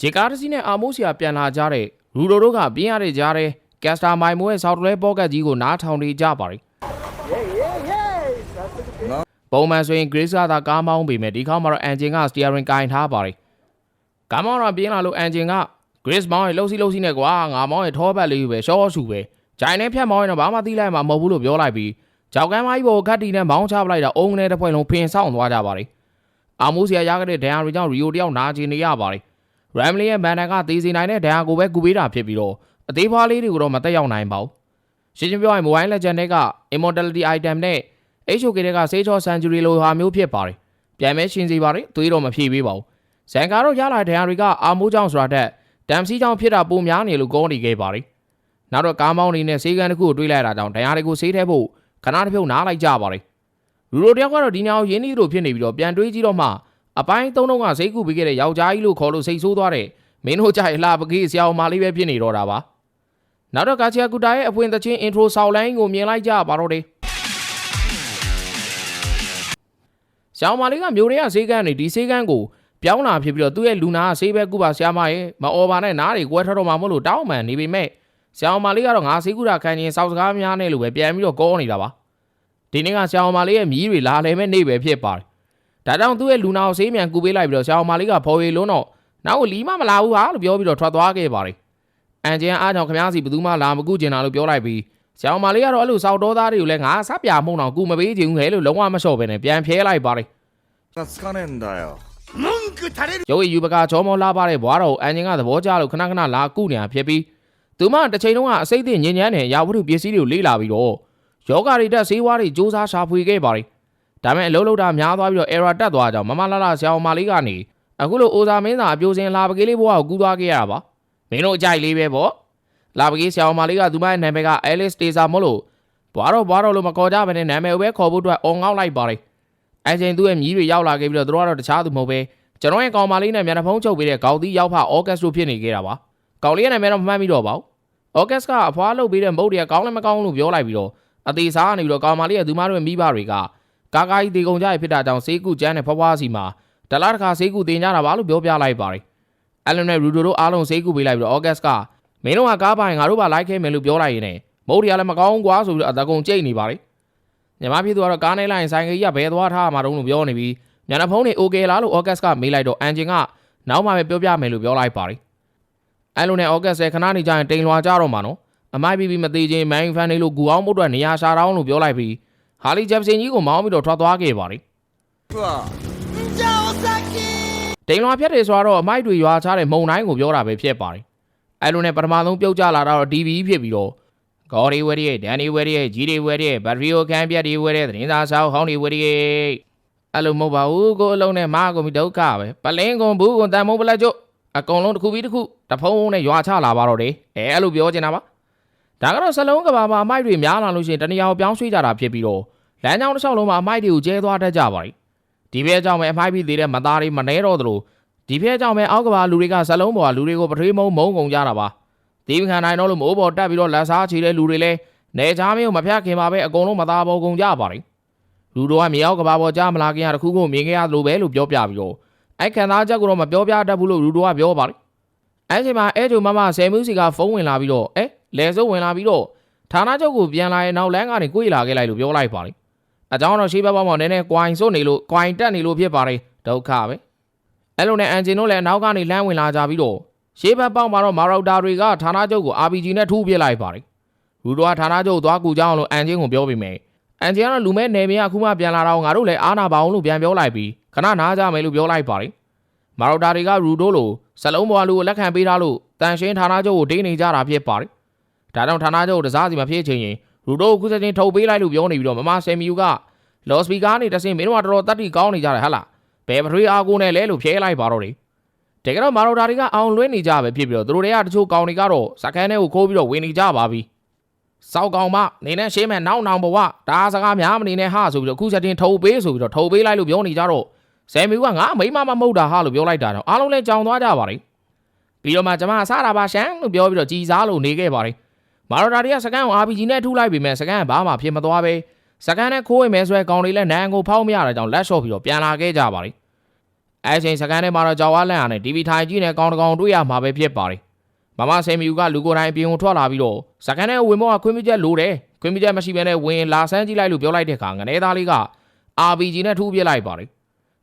ဂျေကာတစီနဲ့အာမိုးစီယာပြန်လာကြတဲ့ရူဒိုတို့ကပြင်းရတဲ့ကြားတဲ့ကက်စတာမိုင်မိုရဲ့ဆောက်တလဲပေါကတ်ကြီးကိုနားထောင်နေကြပါတယ်ပုံမှန်ဆိုရင် Grace ကသာကားမောင်းပေမဲ့ဒီခေါက်မှာတော့ engine က steering ကင်ထားပါတယ်ကားမောင်းတော့ပြင်းလာလို့ engine က Grace မောင်းရင်လှုပ်စီးလှုပ်စီးနဲ့ကွာငါမောင်းရင်ထောပတ်လေးပဲရှော့ရှူပဲဂျိုင်နဲ့ဖြတ်မောင်းရင်တော့ဘာမှသိလိုက်မှာမဟုတ်ဘူးလို့ပြောလိုက်ပြီးကြောက်ကမ်းမကြီးပေါ်ခတ်တီနဲ့မောင်းချပလိုက်တာအုံးနဲ့တစ်ဖွဲ့လုံးဖင်ဆောင်သွားကြပါတယ်အာမိုးစီယာရခဲ့တဲ့ဒဏ်ရာတွေကြောင့်ရီယိုတယောက်နာကျင်နေရပါတယ်ရမ် လီရဲ့ဘန်ဒန်ကသေစီနိုင်တဲ့ဒဏ်ရာကိုပဲကူပေးတာဖြစ်ပြီးတော့အသေးဖွားလေးတွေကိုတော့မတက်ရောက်နိုင်ပါဘူးရှင်းရှင်းပြောရင် Mobile Legend တွေက Immortality Item နဲ့ HOK တွေက Sage of Century လိုဟာမျိုးဖြစ်ပါတယ်ပြန်မဲရှင်စီပါတယ်သွေးတော့မဖြည့်ပေးပါဘူးဇန်ကာတော့ရလာတဲ့ဒဏ်ရာတွေကအာမိုးကြောင့်ဆိုတာတက်ဒမ်စီကြောင့်ဖြစ်တာပုံများနေလို့ကောနေခဲ့ပါတယ်နောက်တော့ကားမောင်းနေနဲ့စေးကန်တစ်ခုကိုတွေးလိုက်တာကြောင့်ဒဏ်ရာတွေကိုဆေးထဲဖို့ခဏတစ်ဖြုတ်နားလိုက်ကြပါတယ်လူတို့တယောက်ကတော့ဒီညာကိုရင်းနှီးလို့ဖြစ်နေပြီးတော့ပြန်တွေးကြည့်တော့မှ အပိုင်းသုံးလုံးကစိတ်ကူပေးခဲ့တဲ့ယောက်ျားကြီးလို့ခေါ်လို့စိတ်ဆိုးသွားတဲ့မင်းတို့ကြိုက်လှပကေးဆရာအောင်မလေးပဲဖြစ်နေတော့တာပါနောက်တော့ကာချီယာကူတာရဲ့အဖွင့်သချင်း intro ဆောက်လိုင်းကိုမြင်လိုက်ကြပါတော့တယ်ဆရာအောင်မလေးကမျိုးတွေကဈေးကန်းနေဒီဈေးကန်းကိုပြောင်းလာဖြစ်ပြီးတော့သူ့ရဲ့လူနာကဈေးဘက်ကူပါဆရာမရဲ့မအော်ပါနဲ့နားတွေကွဲထွက်တော့မှမလို့တောင်းမှန်နေပေမဲ့ဆရာအောင်မလေးကတော့ငါဈေးကူတာခံရင်စောက်စကားများနဲ့လို့ပဲပြန်ပြီးတော့ကောနေတာပါဒီနေ့ကဆရာအောင်မလေးရဲ့မြည်တွေလာလဲမဲ့နေပဲဖြစ်ပါတယ် ဒါကြောင့်သူ့ရဲ့လူနာကိုဆေးမြန်ကူပေးလိုက်ပြီးတော့ဆရာမလေးကဖော်ဝေလုံးတော့နောက်ကိုလီမမလာဘူးဟာလို့ပြောပြီးတော့ထွက်သွားခဲ့ပါတယ်အန်ဂျန်အားကြောင့်ခမားစီဘသူမှလာမကူကျင်တာလို့ပြောလိုက်ပြီးဆရာမလေးကတော့အဲ့လိုစောက်တော်သားတွေကိုလည်းငါစပြမှုန်အောင်ကူမပေးချင်ဘူးလေလို့လုံးဝမလျှော့ပဲနဲ့ပြန်ဖြဲလိုက်ပါတယ်စကနန်ဒါယောမုန်ကထရဲရုပ်ရည်ယူပကချောမောလာပါတဲ့ဘွားတော်အန်ဂျင်ကသဘောကျလို့ခဏခဏလာကူနေတာဖြစ်ပြီးသူမတစ်ချိန်လုံးကအစိတ်အသင့်ညဉ့်ညမ်းနေရာဝတ္ထုပစ္စည်းတွေကိုလေ့လာပြီးတော့ယောဂရီတက်ဈေးဝါးတွေစူးစမ်းရှာဖွေခဲ့ပါတယ် ဒါပေမဲ့အလုံးလုံးတာများသွားပြီးတော့ error တက်သွားကြအောင်မမလာလာဆရာအောင်မလေးကနေအခုလိုအိုဇာမင်းသာအပြိုစင်လာပကေးလေးဘွားကိုကူးသွားခဲ့ရတာပါမင်းတို့အကြိုက်လေးပဲပေါ့လာပကေးဆရာအောင်မလေးကသူမရဲ့နာမည်က Alice Taser မို့လို့ဘွားတော်ဘွားတော်လို့မခေါ်ကြဘဲနဲ့နာမည်ကိုပဲခေါ်ဖို့အတွက်អော်ငေါက်လိုက်ပါတယ်အဲချိန်သူ့ရဲ့မြီးတွေရောက်လာခဲ့ပြီးတော့သူတို့ကတော့တခြားသူမဟုတ်ပဲကျွန်တော်ရဲ့ကောင်မလေးနဲ့မျက်နှာဖုံးချုပ်ပေးတဲ့ကောက်သီးရောက်ဖဩဂတ်စ်တို့ဖြစ်နေခဲ့တာပါကောင်လေးရဲ့နာမည်တော့မမှတ်မိတော့ပါဘူးဩဂတ်စ်ကအဖွားလုပ်ပေးတဲ့မုတ်တွေကကောင်းလည်းမကောင်းလို့ပြောလိုက်ပြီးတော့အသေးစားနေပြီးတော့ကောင်မလေးရဲ့သူမတို့ရဲ့မိဘတွေက ကာကာကြီးတေကုန်ကြရဖြစ်တာကြောင့်စေးကူကျန်းတဲ့ဖွားဖွားစီမှာဒလားတစ်ခါစေးကူတင်ကြတာပါလို့ပြောပြလိုက်ပါတယ်အလန်နဲ့ရူဒိုတို့အားလုံးစေးကူပေးလိုက်ပြီးတော့ဩဂတ်စ်ကမင်းတို့ကကားပိုင်ငါတို့ပါလိုက်ခဲမယ်လို့ပြောလိုက်ရင်းနဲ့မုတ်တွေကလည်းမကောင်းကွာဆိုပြီးတော့အတကုံကြိတ်နေပါလေညီမဖြစ်သူကတော့ကားနဲ့လိုက်ရင်ဆိုင်ကကြီးကဘယ်သွားထားမှာတုံးလို့ပြောနေပြီးညနေဖုန်းနေ okay လားလို့ August ကမေးလိုက်တော့ Engine ကနောက်မှပဲပြောပြမယ်လို့ပြောလိုက်ပါတယ်အဲလိုနဲ့ August ရဲ့ခဏနေကြရင်တိမ်လွာကြတော့မှာနော်အမိုက်ပြီးပြီးမသေးချင်း main fan လေးလို့ဂူအောင်မှုအတွက်နေရာရှာတောင်းလို့ပြောလိုက်ပြီး ဟာလီဂျက်ပစင်ကြီးကိုမောင်းပြီးတော့ထွက်သွားခဲ့ပါတယ်။ဒိန်လွန်ဖြတ်တယ်ဆိုတော့အမိုက်တွေရွာချတဲ့မုံတိုင်းကိုပြောတာပဲဖြစ်ပါတယ်။အဲလိုနဲ့ပထမဆုံးပြုတ်ကျလာတော့ DB ဖြစ်ပြီးတော့ဂေါ်ဒီဝဲရီဒန်ဒီဝဲရီဂျီဒီဝဲရီဘတ်ရီယိုခန်ပြတ်ဒီဝဲရီသတင်းစာဆောင်ဟောင်းဒီဝဲရီအဲ့လိုမဟုတ်ပါဘူးကိုအလုံးနဲ့မာကုန်ပြီဒုက္ခပဲပလင်းကုန်ဘူးကုန်တန်မုံပလက်ကျုပ်အကုန်လုံးတစ်ခုပြီးတစ်ခုတဖုံးဖုံးနဲ့ရွာချလာပါတော့တယ်အဲအဲ့လိုပြောချင်တာပါ ဒါကတော့စလုံးကဘာမှာအမိုက်တွေများလာလို့ရှိရင်တနေရာကိုပြောင်းရွှေ့ကြတာဖြစ်ပြီးတော့လမ်းကြောင်းတစ်လျှောက်လုံးမှာအမိုက်တွေကိုကျဲသွားတတ်ကြပါလိမ့်ဒီဘဲကြောင့်ပဲအမိုက်ပြီးသေးတဲ့မသားတွေမနှဲတော့သလိုဒီဘဲကြောင့်ပဲအောက်ကဘာလူတွေကစလုံးပေါ်ကလူတွေကိုပထွေးမုံမုံကုန်ကြတာပါဒီမခံနိုင်တော့လို့မိုးပေါ်တက်ပြီးတော့လက်စားချီတဲ့လူတွေလည်းနေချားမျိုးမဖြတ်ခင်ပါပဲအကုန်လုံးမသားပေါ်ကုန်ကြပါလိမ့်လူတို့ကမြေအောက်ကဘာပေါ်ကြားမလာခင်ကတခုခုမြင်ခဲ့ရသလိုပဲလို့ပြောပြပြီးတော့အဲ့ခံသားချက်ကိုတော့မပြောပြတတ်ဘူးလို့လူတို့ကပြောပါလိမ့်အဲ့ချိန်မှာအဲ့ဂျိုမမဆယ်မူးစီကဖုန်းဝင်လာပြီးတော့အဲ လဲစိုးဝင်လာပြီးတော့ဌာနချုပ်ကိုပြန်လာရင်နောက်လမ်းကနေကိုယ်လာခဲ့လိုက်လို့ပြောလိုက်ပါလိမ့်အကြောင်းတော့ရှေးဘက်ဘောင်နည်းနည်းကွိုင်စွနေလို့ကွိုင်တက်နေလို့ဖြစ်ပါတယ်ဒုက္ခပဲအဲ့လိုနဲ့အန်ဂျင်တို့လည်းနောက်ကနေလမ်းဝင်လာကြပြီးတော့ရှေးဘက်ပေါက်မှာတော့မာရောက်တာတွေကဌာနချုပ်ကို RPG နဲ့ထိုးပြလိုက်ပါတယ်လူတို့ကဌာနချုပ်သွားကူကြအောင်လို့အန်ဂျင်ကိုပြောပြီးမယ်အန်ဂျင်ကတော့လူမဲနေမရအခုမှပြန်လာတော့ငါတို့လည်းအားနာပါအောင်လို့ပြန်ပြောလိုက်ပြီးခဏနားကြမယ်လို့ပြောလိုက်ပါတယ်မာရောက်တာတွေကရူတို့လိုစလုံးဘွားလူကိုလက်ခံပေးထားလို့တန်ရှင်းဌာနချုပ်ကိုဒိနေကြတာဖြစ်ပါတယ် ဒါကြောင့်ဌာနချုပ်ကိုတစားစီမဖြစ်ချင်ရင်ရူတို့ကိုခုစချင်းထုတ်ပေးလိုက်လို့ပြောနေပြီးတော့မမဆယ်မီယူကလော်စပီကာနေတဆင်မင်းတို့ကတော်တော်တတ်တီကောင်းနေကြတယ်ဟာလားဘယ်ပထွေးအားကိုနဲ့လဲလို့ဖြဲလိုက်ပါတော့တယ်တကယ်တော့မာရိုဒါတွေကအောင်လွှဲနေကြပဲဖြစ်ပြီးတော့သူတို့တွေကတချို့ကောင်တွေကတော့စကန်းထဲကိုခိုးပြီးတော့ဝင်နေကြပါပြီစောက်ကောင်မနေနဲ့ရှင်းမဲ့နောက်နောင်ဘဝဒါစကားများမနေနဲ့ဟာဆိုပြီးတော့ခုချက်ချင်းထုတ်ပေးဆိုပြီးတော့ထုတ်ပေးလိုက်လို့ပြောနေကြတော့ဆယ်မီကငါမိမမမဟုတ်တာဟာလို့ပြောလိုက်တာတော့အားလုံးလည်းကြောင်သွားကြပါလိမ့်ပြီးတော့မှကျွန်မဆတာပါရှန်လို့ပြောပြီးတော့ကြည်စားလို့နေခဲ့ပါလိမ့် မာရိုဒါတွေကစကန်းကို RPG နဲ့ထုလိုက်ပြီမဲ့စကန်းကဘာမှဖြစ်မသွားပဲစကန်နဲ့ခိုးဝင်မဲဆွဲကောင်တွေလည်းနန်းကိုဖောက်မရတာကြောင့်လက်လျှော့ပြီးတော့ပြန်လာခဲ့ကြပါလိမ့်အဲအချိန်စကန်ထဲမှာတော့ကြောက်ဝါလန့်ရနဲ့ TV ထိုင်ကြည့်နေကောင်းတကောင်တွေ့ရမှာပဲဖြစ်ပါတယ်မမဆယ်မီယူကလူကိုယ်တိုင်အပြင်ကိုထွက်လာပြီးတော့စကန်ထဲဝင်မောကခွင့်ပြုချက်လိုတယ်ခွင့်ပြုချက်မရှိဘဲနဲ့ဝင်လာဆန်းကြည့်လိုက်လို့ပြောလိုက်တဲ့အခါငနေသားလေးက RPG နဲ့ထူးပြစ်လိုက်ပါတယ်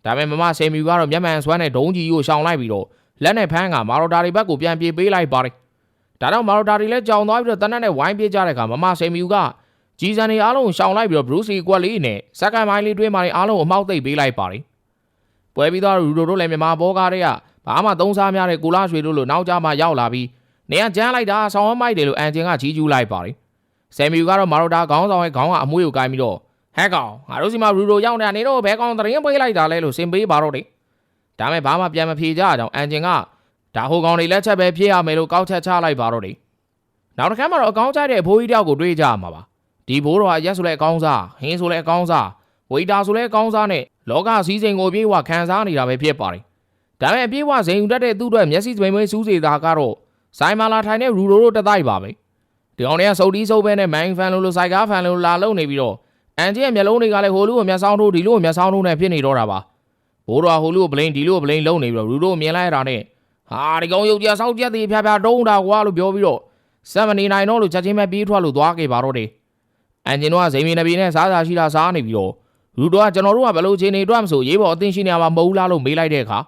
ဒါပေမဲ့မမဆယ်မီယူကတော့မျက်မှန်ဆွမ်းနဲ့ဒုံးကြီးကိုရှောင်လိုက်ပြီးတော့လက်နဲ့ဖမ်းကမာရိုတာတွေဘက်ကိုပြန်ပြေးပေးလိုက်ပါတယ် ဒါတော့မာရိုတာတွေလည်းကြောင်သွားပြီးတော့တနက်နဲ့ဝိုင်းပြေးကြတဲ့အခါမမဆယ်မီယူကဂျီဇန်တွေအားလုံးရှောင်လိုက်ပြီးတော့ဘရူးစီကွက်လေးနဲ့စက္ကန့်ပိုင်းလေးတွင်းမှာတွေအားလုံးအမောက်သိပ်ပေးလိုက်ပါတယ်ပွဲပြီးတော့ရူဒိုတို့လည်းမြန်မာဘောကားတွေကဘာမှသုံးစားများတဲ့ကိုလာရွှေတို့လိုနောက်ကြမှာရောက်လာပြီးနေကကြမ်းလိုက်တာဆောင်းဝမိုက်တယ်လို့အန်ဂျင်ကကြီးကျူးလိုက်ပါတယ်ဆယ်မီယူကတော့မာရိုတာခေါင်းဆောင်ရဲ့ခေါင်းကအမွှေးကိုကိုင်းပြီးတော့ဟဲ့ကောင်ငါတို့စီမှာရူဒိုရောက်နေတာနေတော့ဘဲကောင်သတင်းပေးလိုက်တာလဲလို့စင်ပေးပါတော့တယ်ဒါမဲ့ဘာမှပြန်မဖြေကြအောင်အန်ဂျင်က ဒါဟိုကောင်တွေလက်ချက်ပဲဖြေရမယ်လို့ကောက်ချက်ချလိုက်ပါတော့တယ်နောက်တစ်ခါမှတော့အကောင်းကြတဲ့အဖိုးကြီးတယောက်ကိုတွေးကြရမှာပါဒီဘိုးတော်ကရက်ဆိုလဲအကောင်းစားဟင်းဆိုလဲအကောင်းစားဝေတာဆိုလဲအကောင်းစားနဲ့လောကစည်းစိမ်ကိုအပြေးဝခံစားနေတာပဲဖြစ်ပါတယ်။ဒါပေမဲ့အပြေးဝဇိမ်ယူတတ်တဲ့သူ့အတွက်မျက်စိစပိန်မွေးစူးစေတာကတော့ဆိုင်မာလာထိုင်တဲ့ရူရိုတို့တတိုက်ပါပဲ။ဒီကောင်တွေကစုပ်တီးစုပ်ပဲနဲ့မိုင်းဖန်လို့လို့စိုက်ကားဖန်လို့လာလုံနေပြီးတော့အန်ဂျီရဲ့မျက်လုံးတွေကလည်းဟိုလူကိုမျက်စောင်းထိုးဒီလူကိုမျက်စောင်းထိုးနဲ့ဖြစ်နေတော့တာပါ။ဘိုးတော်ကဟိုလူကိုဘလိန်ဒီလူကိုဘလိန်လုံနေပြီးတော့ရူရိုကိုမြင်လိုက်ရတာနဲ့ ဟာဒီကောင်ရုပ်ကြဆောက်ကြက်သေးဖျားဖျားတုံးတာကွာလို့ပြောပြီးတော့စက်မနေနိုင်တော့လို့ချက်ချင်းပဲပြေးထွက်လို့သွားခဲ့ပါတော့တယ်။အန်ဂျင်တို့ကဇိမ်မီနဘီနဲ့စားစာရှိတာစားနေပြီးတော့ရူတော့ကကျွန်တော်တို့ကဘယ်လိုအခြေအနေအတွက်မဆိုရေးပေါ်အသင်းရှိနေမှာမဟုတ်လားလို့မေးလိုက်တဲ့အခါ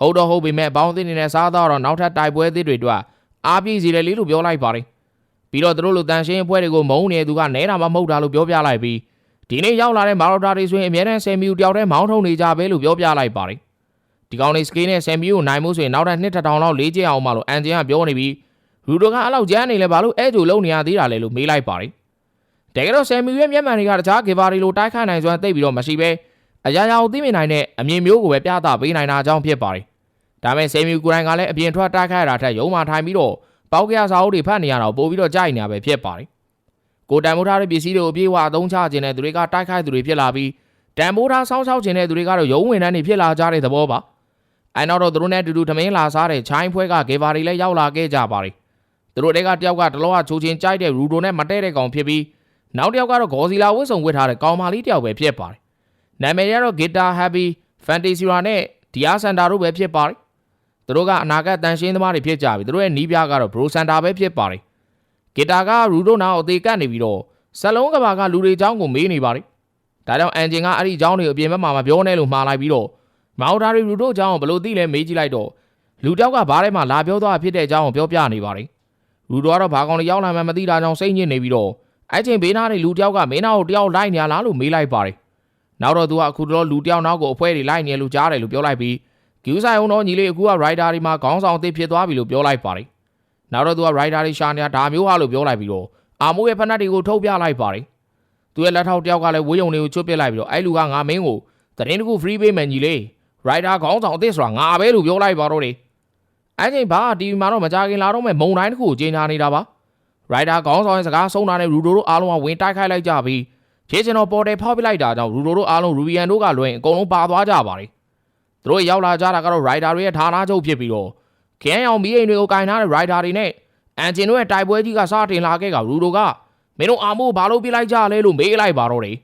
ဟုတ်တော့ဟုတ်ပေမဲ့ဘောင်းအသင်းနေနဲ့စားတော့တော့နောက်ထပ်တိုက်ပွဲအသစ်တွေအတွက်အားပြည့်စီတယ်လေးလို့ပြောလိုက်ပါတယ်ပြီးတော့သူတို့လိုတန်ရှင်းအဖွဲ့တွေကိုမုန်းနေသူကနဲတာမှမဟုတ်တာလို့ပြောပြလိုက်ပြီးဒီနေ့ရောက်လာတဲ့မာရိုတာတွေဆိုရင်အများနဲ့ဆယ်မီယူတယောက်တည်းမောင်းထုံနေကြပဲလို့ပြောပြလိုက်ပါတယ် ဒီကောင်လေးစကေးနဲ့ဆယ်မီယူကိုနိုင်မှုဆိုရင်နောက်ထပ်နှစ်ထထောင်လောက်လေးကျအောင်မလို့အန်ဂျင်ကပြောနေပြီးရူတော့ကအဲ့လောက်ကျန်းနေလဲဘာလို့အဲဂျိုလုံနေရသေးတာလဲလို့မေးလိုက်ပါတယ်တကယ်တော့ဆယ်မီရဲ့မျက်မှန်တွေကတခြားဂေဘာရီလိုတိုက်ခိုက်နိုင်စွမ်းသိပ်ပြီးတော့မရှိပဲအရာရာကိုသိမြင်နိုင်တဲ့အမြင်မျိုးကိုပဲပြသပေးနိုင်တာအကြောင်းဖြစ်ပါတယ်။ဒါပေမဲ့ဆယ်မီကိုယ်တိုင်ကလည်းအပြင်ထွက်တိုက်ခိုက်ရတာထက်ရုံမှထိုင်ပြီးတော့ပေါက်ကရစာအုပ်တွေဖတ်နေရတော့ပို့ပြီးတော့ကြိုက်နေရပဲဖြစ်ပါတယ်။ကိုယ်တန်မိုးထားတဲ့ပစ္စည်းတွေကိုအပြေးအဝအသုံးချခြင်းတဲ့သူတွေကတိုက်ခိုက်သူတွေဖြစ်လာပြီးတန်မိုးထားဆောင်းဆောက်ခြင်းတဲ့သူတွေကတော့ရုံဝင်တန်းတွေဖြစ်လာကြတဲ့သဘောပါ။ အဲနောက်တော့သူတို့နဲ့အတူတူထမင်းလာစားတဲ့ချိုင်းဖွဲကဂေဘာရီလည်းရောက်လာခဲ့ကြပါတယ်။သူတို့တွေကတယောက်ကတလောကချိုးချင်းကြိုက်တဲ့ရူဒိုနဲ့မတည့်တဲ့ကောင်ဖြစ်ပြီးနောက်တစ်ယောက်ကတော့ဂေါ်စီလာဝတ်စုံဝတ်ထားတဲ့ကောင်မလေးတစ်ယောက်ပဲဖြစ်ပါတယ်။နာမည်ရတော့ Guitar Happy Fantasy ရာနဲ့ Dia Santa တို့ပဲဖြစ်ပါတယ်။သူတို့ကအနာဂတ်တန်ရှင်းသမားတွေဖြစ်ကြပြီ။သူတို့ရဲ့နီးပြကတော့ Bro Santa ပဲဖြစ်ပါတယ်။ Guitar ကရူဒိုနာကိုအသေးကပ်နေပြီးတော့စက်လုံးကဘာကလူတွေအကြောင်းကိုမေးနေပါတယ်။ဒါကြောင့်အန်ဂျင်ကအဲ့ဒီအကြောင်းတွေအပြင်ဘက်မှာမပြောနဲ့လို့မှားလိုက်ပြီးတော့ မောင်ဒါရီရူဒိုအကြောင်းကိုဘယ်လိုသိလဲမေးကြည့်လိုက်တော့လူတစ်ယောက်ကဘားထဲမှာလာပြောသွားဖြစ်တဲ့အကြောင်းကိုပြောပြနေပါတယ်။ရူဒိုကတော့ဘာကောင်တွေရောက်လာမှမသိတာကြောင့်စိတ်ညစ်နေပြီးတော့အဲ့ချိန်ဘေးနားနေလူတယောက်ကမင်းနာကိုတယောက်လိုက်နေရလားလို့မေးလိုက်ပါတယ်။နောက်တော့သူကအခုတော့လူတယောက်နောက်ကိုအဖွဲတွေလိုက်နေလို့ကြားတယ်လို့ပြောလိုက်ပြီးဂူးဆိုင်အောင်တော့ညီလေးအခုက rider တွေမှာခေါင်းဆောင်အသစ်ဖြစ်သွားပြီလို့ပြောလိုက်ပါတယ်။နောက်တော့သူက rider တွေရှာနေတာဒါမျိုးဟာလို့ပြောလိုက်ပြီးတော့အာမိုးရဲ့ဖက်နှက်တွေကိုထုတ်ပြလိုက်ပါတယ်။သူရဲ့လက်ထောက်တယောက်ကလည်းဝေးယုံတွေကိုချွတ်ပစ်လိုက်ပြီးတော့အဲ့လူကငါမင်းကိုသတင်းတစ်ခု free ပေးမယ်ညီလေး rider ခေါင်းဆောင်အသစ်ဆိုတာငါပဲလို့ပြောလိုက်ပါတော့တယ်။အဲ့ချိန်ဘာတီဗီမှာတော့မကြခင်လာတော့မဲ့မုံတိုင်းတစ်ခုကိုကြီးညာနေတာပါ။ရိုက်တာခေါင်းဆောင်ရဲ့စကားဆုံးတာနဲ့ရူဒိုတို့အားလုံးကဝင်တိုက်ခိုက်လိုက်ကြပြီးဖြည့်ချင်တော့ပေါ်တယ်ဖောက်ပစ်လိုက်တာကြောင့်ရူဒိုတို့အားလုံးရူဘီယန်တို့ကလွင်အကုန်လုံးပါသွားကြပါတယ်။သူတို့ရောက်လာကြတာကတော့ရိုက်တာတွေရဲ့ဌာနချုပ်ဖြစ်ပြီးတော့ခရမ်းရောင်မီးအိမ်တွေကိုကင်ထားတဲ့ရိုက်တာတွေနဲ့အန်ဂျင်တို့ရဲ့တိုက်ပွဲကြီးကစတင်လာခဲ့ကရူဒိုကမင်းတို့အာမိုးဘာလို့ပြစ်လိုက်ကြလဲလို့မေးလိုက်ပါတော့တယ်